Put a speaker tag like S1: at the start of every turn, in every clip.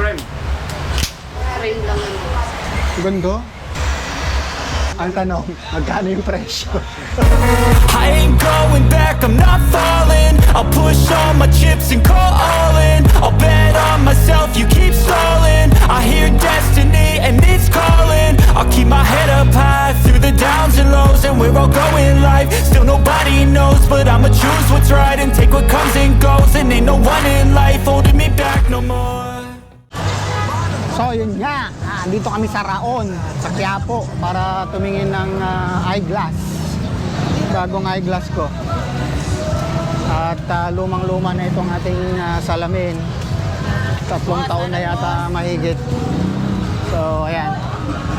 S1: Frame.
S2: Frame lang naman.
S3: Gundo? Ang tanong, magkano yung presyo?
S4: I ain't going back, I'm not falling I'll push all my chips and call all in I'll bet on myself, you keep stalling I hear destiny and it's calling I'll keep my head up high through the downs and lows And we're all going life, still nobody knows But I'ma choose what's right and take what comes and goes And ain't no one in life holding me back no more
S3: So yun nga, ah, dito kami sa Raon, sa Quiapo, para tumingin ng ah, eyeglass. Bagong eyeglass ko. At ah, lumang-luma na itong ating ah, salamin. Tatlong taon na yata mahigit. So ayan.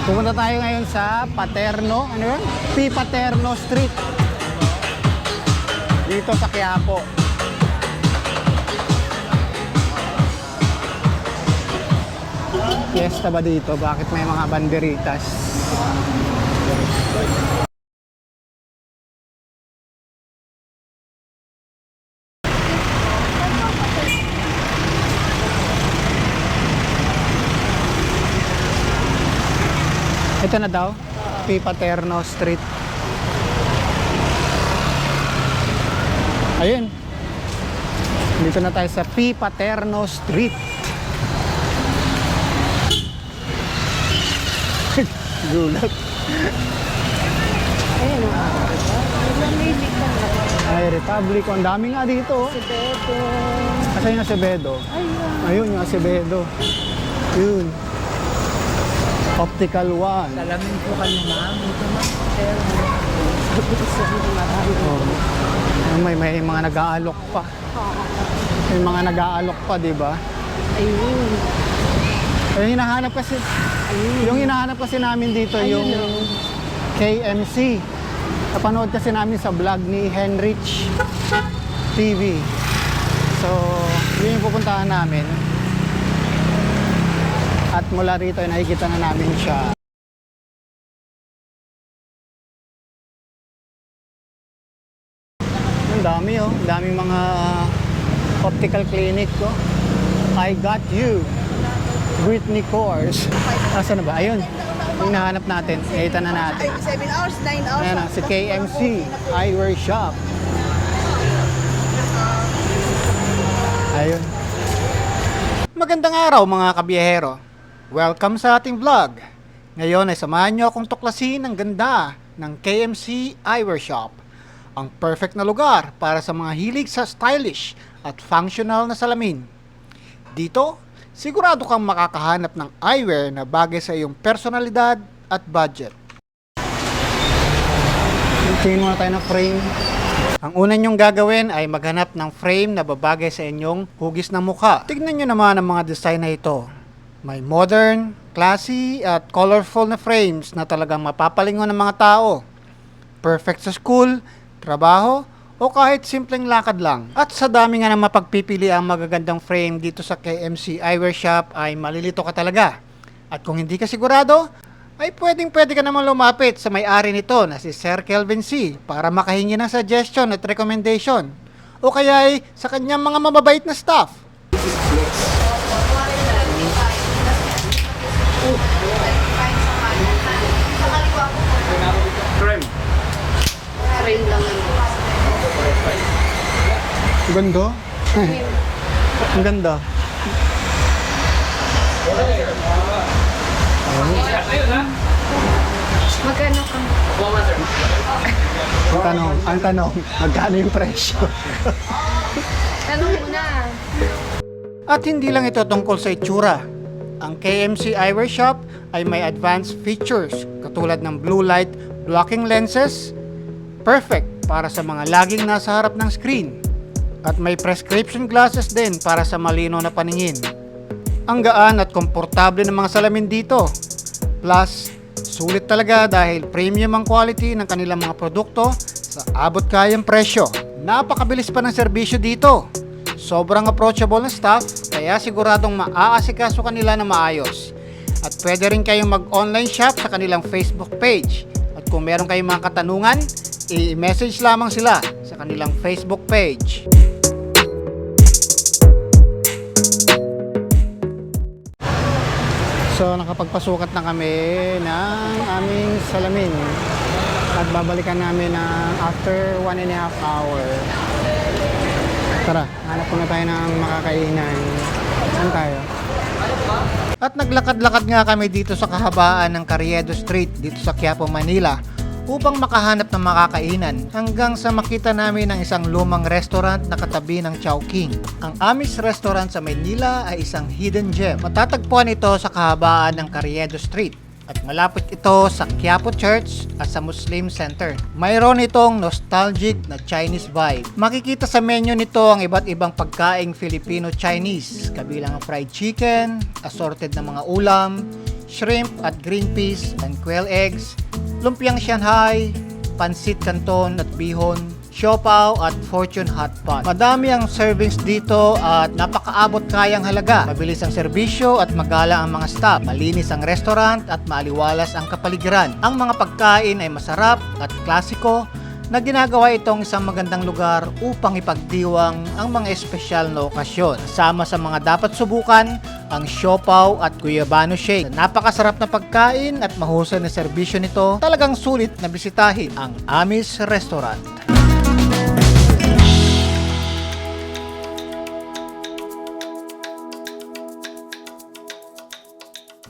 S3: Pupunta tayo ngayon sa Paterno, ano yun? P. Paterno Street. Dito sa Quiapo. Fiesta ba dito? Bakit may mga banderitas? Ito na daw, P. Paterno Street. Ayun. Dito na tayo sa P. Paterno Street. Gulat.
S2: Ayun o. Na.
S3: Ay, Republic. Ang dami nga dito. oh.
S2: Si Beto.
S3: Kasi yung Acevedo.
S2: Ayun.
S3: Ayun, yung Acevedo. Yun. Optical One.
S2: Salamin po kayo ma'am. Ito ma'am. Pero, sabi ko sa inyo marami.
S3: Oh. Yung May, may mga nag-aalok pa. May mga nag-aalok pa, di ba?
S2: Ayun.
S3: Eh, hinahanap kasi, yung hinahanap kasi namin dito, yung
S2: Ayun, oh.
S3: KMC. Napanood kasi namin sa vlog ni Henrich TV. So, yun yung pupuntahan namin. At mula rito, ay nakikita na namin siya. Ang dami oh. Ang daming mga optical clinic ko. I got you. Britney Course. Asa na ba? Ayun. Yung nahanap natin. Nakita na natin.
S2: 7 hours, 9 hours.
S3: Ayan na, si KMC Eyewear Shop. Ayun. Magandang araw mga kabiyahero. Welcome sa ating vlog. Ngayon ay samahan nyo akong tuklasin ang ganda ng KMC Eyewear Shop. Ang perfect na lugar para sa mga hilig sa stylish at functional na salamin. Dito, sigurado kang makakahanap ng eyewear na bagay sa iyong personalidad at budget. Tingin muna tayo ng frame. Ang una nyong gagawin ay maghanap ng frame na babagay sa inyong hugis ng mukha. Tignan nyo naman ang mga design na ito. May modern, classy, at colorful na frames na talagang mapapalingon ng mga tao. Perfect sa school, trabaho, o kahit simpleng lakad lang. At sa dami nga na mapagpipili ang magagandang frame dito sa KMC Eyewear Shop ay malilito ka talaga. At kung hindi ka sigurado, ay pwedeng pwede ka naman lumapit sa may-ari nito na si Sir Kelvin C. para makahingi ng suggestion at recommendation. O kaya ay sa kanyang mga mababait na staff. Ganda. Ang ganda.
S2: Magkano ka?
S3: Ang tanong, ang tanong, magkano yung presyo?
S2: Tanong mo na.
S3: At hindi lang ito tungkol sa itsura. Ang KMC Eyewear Shop ay may advanced features katulad ng blue light blocking lenses, perfect para sa mga laging nasa harap ng screen. At may prescription glasses din para sa malino na paningin. Ang gaan at komportable ng mga salamin dito. Plus, sulit talaga dahil premium ang quality ng kanilang mga produkto sa abot kayang presyo. Napakabilis pa ng serbisyo dito. Sobrang approachable na staff, kaya siguradong maaasikaso kanila na maayos. At pwede rin kayong mag-online shop sa kanilang Facebook page. At kung meron kayong mga katanungan, i-message lamang sila sa kanilang Facebook page. So nakapagpasukat na kami ng aming salamin. At babalikan namin ng after one and a half hour. Tara, hanap muna tayo ng makakainan. Saan tayo? At naglakad-lakad nga kami dito sa kahabaan ng Carriedo Street dito sa Quiapo, Manila upang makahanap ng makakainan hanggang sa makita namin ang isang lumang restaurant na katabi ng Chowking. Ang Amis Restaurant sa Manila ay isang hidden gem. Matatagpuan ito sa kahabaan ng Carriedo Street at malapit ito sa Quiapo Church at sa Muslim Center. Mayroon itong nostalgic na Chinese vibe. Makikita sa menu nito ang iba't ibang pagkaing Filipino-Chinese, kabilang ang fried chicken, assorted na mga ulam, shrimp at green peas and quail eggs, lumpiang Shanghai, pansit canton at bihon, siopaw at fortune hot pot. Madami ang servings dito at napakaabot kayang halaga. Mabilis ang serbisyo at magalang ang mga staff. Malinis ang restaurant at maaliwalas ang kapaligiran. Ang mga pagkain ay masarap at klasiko na ginagawa itong isang magandang lugar upang ipagdiwang ang mga espesyal na okasyon. Sama sa mga dapat subukan ang siopaw at guyabano shake. Napakasarap na pagkain at mahusay na serbisyo nito. Talagang sulit na bisitahin ang Amis Restaurant.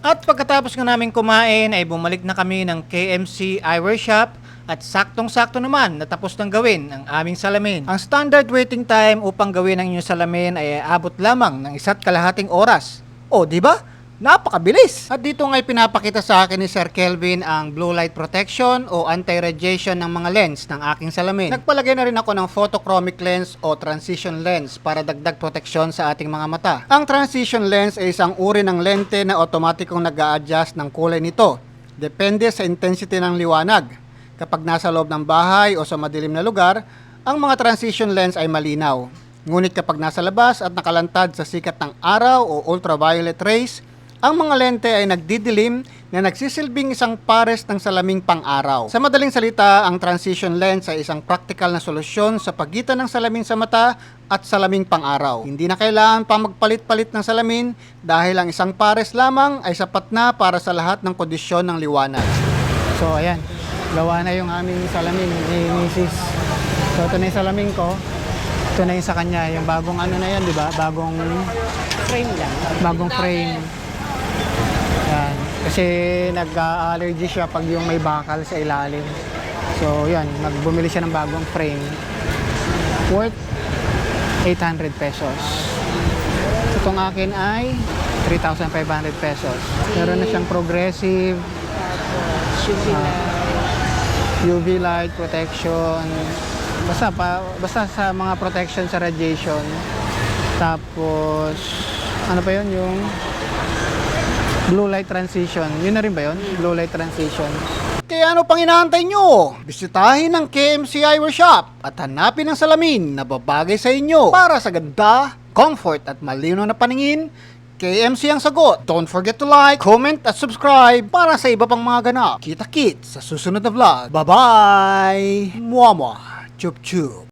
S3: At pagkatapos nga namin kumain ay bumalik na kami ng KMC Eyewear Shop at saktong-sakto naman natapos ng gawin ang aming salamin. Ang standard waiting time upang gawin ang inyong salamin ay abot lamang ng isa't kalahating oras. O, di ba? Napakabilis! At dito nga pinapakita sa akin ni Sir Kelvin ang blue light protection o anti-radiation ng mga lens ng aking salamin. Nagpalagay na rin ako ng photochromic lens o transition lens para dagdag proteksyon sa ating mga mata. Ang transition lens ay isang uri ng lente na otomatikong nag adjust ng kulay nito. Depende sa intensity ng liwanag. Kapag nasa loob ng bahay o sa madilim na lugar, ang mga transition lens ay malinaw. Ngunit kapag nasa labas at nakalantad sa sikat ng araw o ultraviolet rays, ang mga lente ay nagdidilim na nagsisilbing isang pares ng salaming pang-araw. Sa madaling salita, ang transition lens ay isang practical na solusyon sa pagitan ng salamin sa mata at salaming pang-araw. Hindi na kailangan pa magpalit-palit ng salamin dahil ang isang pares lamang ay sapat na para sa lahat ng kondisyon ng liwanag. So ayan, gawa na yung aming salamin ni Mrs. So ito na yung salamin ko. Ito na yung sa kanya, yung bagong ano na yan, di ba? Bagong
S2: Frame lang.
S3: bagong frame. Yan. Kasi nag-allergy siya pag yung may bakal sa ilalim. So, yan. Nagbumili siya ng bagong frame. Worth 800 pesos. Itong akin ay 3,500 pesos. Meron na siyang progressive,
S2: UV na.
S3: UV light protection. Basta pa basta sa mga protection sa radiation. Tapos ano pa 'yon yung blue light transition. Yun na rin ba 'yon? Blue light transition. Kaya ano pang inaantay nyo? Bisitahin ang KMC Eyewear Shop at hanapin ang salamin na babagay sa inyo para sa ganda, comfort at malino na paningin KMC ang sagot. Don't forget to like, comment at subscribe para sa iba pang mga ganap. Kita-kit sa susunod na vlog. Bye-bye! Mwah-mwah! 좁춥